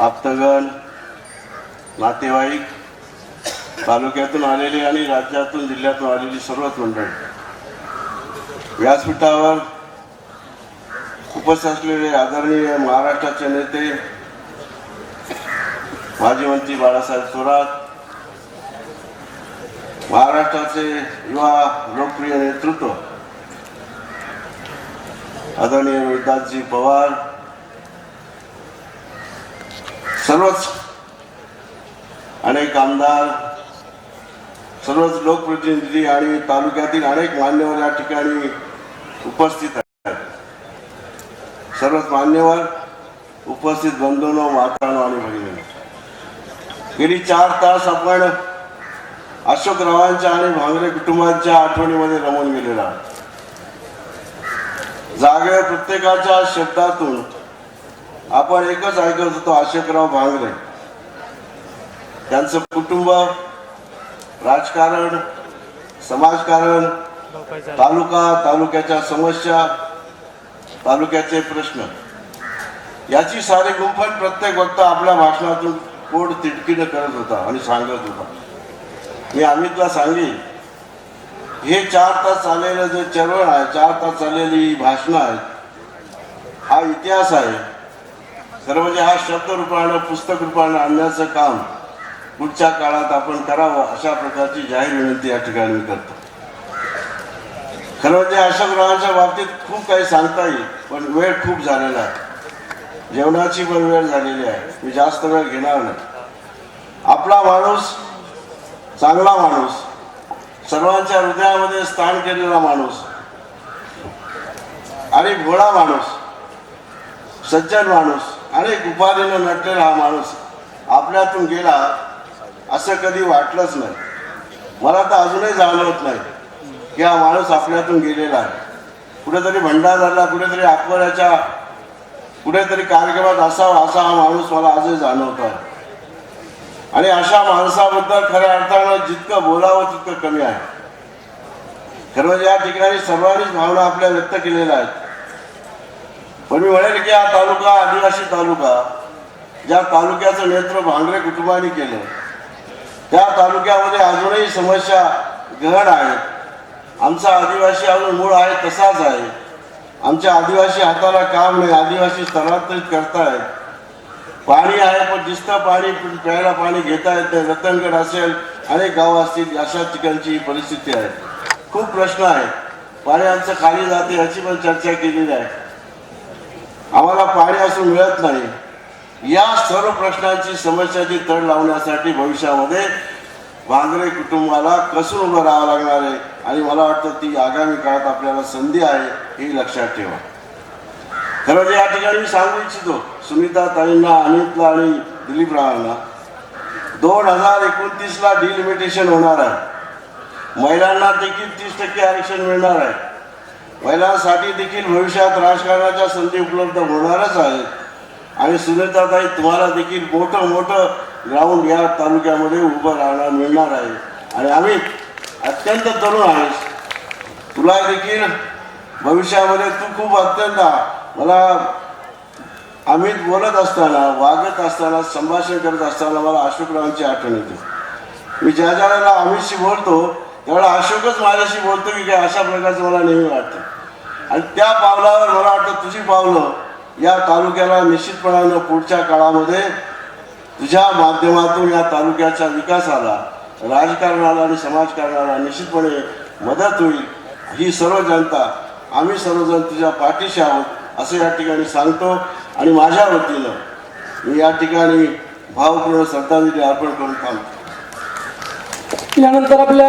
आप्तगण नातेवाईक तालुक्यातून आलेली आणि राज्यातून जिल्ह्यातून आलेली सर्वच मंडळी. व्यासपीठावर उपस्थित असलेले आदरणीय महाराष्ट्राचे नेते माजी मंत्री बाळासाहेब थोरात महाराष्ट्राचे युवा लोकप्रिय नेतृत्व आदरणीय रोहिदासजी पवार सर्वच अनेक आमदार सर्वच लोकप्रतिनिधी आणि तालुक्यातील अनेक मान्यवर या ठिकाणी उपस्थित आहेत सर्वच मान्यवर उपस्थित बंधूंनो मातांनो आणि भगिनी गेली चार तास आपण अशोकरावांच्या आणि भांगरे कुटुंबांच्या आठवणीमध्ये रमून गेलेला आहोत. जागेवर प्रत्येकाच्या शब्दातून आपण एकच ऐकत होतो अशोकराव भांगरे. त्यांचं कुटुंब राजकारण समाजकारण तालुका तालुक्याच्या समस्या तालुक्याचे प्रश्न. याची सारी गुंफण प्रत्येक वक्ता आपल्या भाषणातून पोट तिटकीनं करत होता आणि सांगत होता. मी अमितला सांगेन हे चार तास चाललेलं जे चळवळ आहे चार तास चाललेली भाषणं आहेत हा इतिहास आहे. खरं म्हणजे हा शब्द रूपानं पुस्तक रूपानं आणण्याचं काम पुढच्या काळात आपण करावं अशा प्रकारची जाहीर विनंती या ठिकाणी करतो. खरं म्हणजे अशोकरावांच्या बाबतीत खूप काही सांगता येईल पण वेळ खूप झालेला आहे. जेवणाची पण वेळ झालेली आहे. मी जास्त वेळ घेणार नाही. आपला माणूस चांगला माणूस सर्वांच्या हृदयामध्ये स्थान केलेला माणूस आणि भोळा माणूस सज्जन माणूस अनेक उपाधीनं नटलेला हा माणूस आपल्यातून गेला असं कधी वाटलंच नाही. मला तर अजूनही जाणवत नाही की हा माणूस आपल्यातून गेलेला आहे. कुठेतरी भंडारला कुठेतरी अकबराच्या कुठेतरी कार्यक्रमात असावा असा हा माणूस मला आजही जाणवत आहे. आणि अशा माणसाबद्दल खऱ्या अर्थानं जितकं बोलावं तितकं कमी आहे. खरं म्हणजे या ठिकाणी सर्वांनीच भावना आपल्या व्यक्त केलेल्या आहेत. पण मी म्हणेल की हा तालुका आदिवासी तालुका ज्या तालुक्याचं नेतृत्व भांगरे कुटुंबाने केलं त्या तालुक्यामध्ये अजूनही समस्या गहन आहेत. आमचा आदिवासी अजून मूळ आहे तसाच आहे. आमच्या आदिवासी हाताला काम नाही आदिवासी स्थलांतरित करतायत. पाणी आहे पण दिसतं पाणी प्यायला पाणी घेता येत नाही रतनगड असेल अनेक गावं असतील अशा ठिकाणची परिस्थिती आहे. खूप प्रश्न आहेत. पाणी आमचं खाली जाते याची पण चर्चा केलेली आहे. आम्हाला पाणी असून मिळत नाही. या सर्व प्रश्नांची समस्याची तड लावण्यासाठी भविष्यामध्ये वांगरे कुटुंबाला कसून उभं राहावं लागणार आहे? आणि मला वाटतं ती आगामी काळात आपल्याला संधी आहे ही लक्षात ठेवा. खरं या ठिकाणी मी सांगू इच्छितो सुनीता ताईंना अमितला आणि दिलीप रावांना दोन हजार एकोणतीसला डिलिमिटेशन होणार आहे. महिलांना देखील तीस टक्के आरक्षण मिळणार आहे. महिलांसाठी देखील भविष्यात राजकारणाच्या संधी उपलब्ध होणारच आहेत. आणि सुनीताताई तुम्हाला देखील मोठं मोठं ग्राउंड या तालुक्यामध्ये उभं राहणार मिळणार आहे. आणि आम्ही अत्यंत तरुण आहेस तुला देखील भविष्यामध्ये तू खूप अत्यंत मला अमित बोलत असताना वागत असताना संभाषण करत असताना मला अशोकरावांची आठवण येते. मी ज्या ज्या वेळेला अमितशी बोलतो त्यावेळेला अशोकच माझ्याशी बोलतो की काय अशा प्रकारचं मला नेहमी वाटतं. आणि त्या पावलावर मला वाटतं तुझी पावलं या तालुक्याला निश्चितपणानं पुढच्या काळामध्ये तुझ्या माध्यमातून या तालुक्याच्या विकासाला राजकारणाला आणि समाजकारणाला निश्चितपणे मदत होईल. ही सर्व जनता आम्ही सर्वजण तुझ्या पाठीशी आहोत असं या ठिकाणी सांगतो. आणि माझ्या वतीनं मी या ठिकाणी भावपूर्ण श्रद्धांजली अर्पण करून थांबतो. यानंतर आपल्या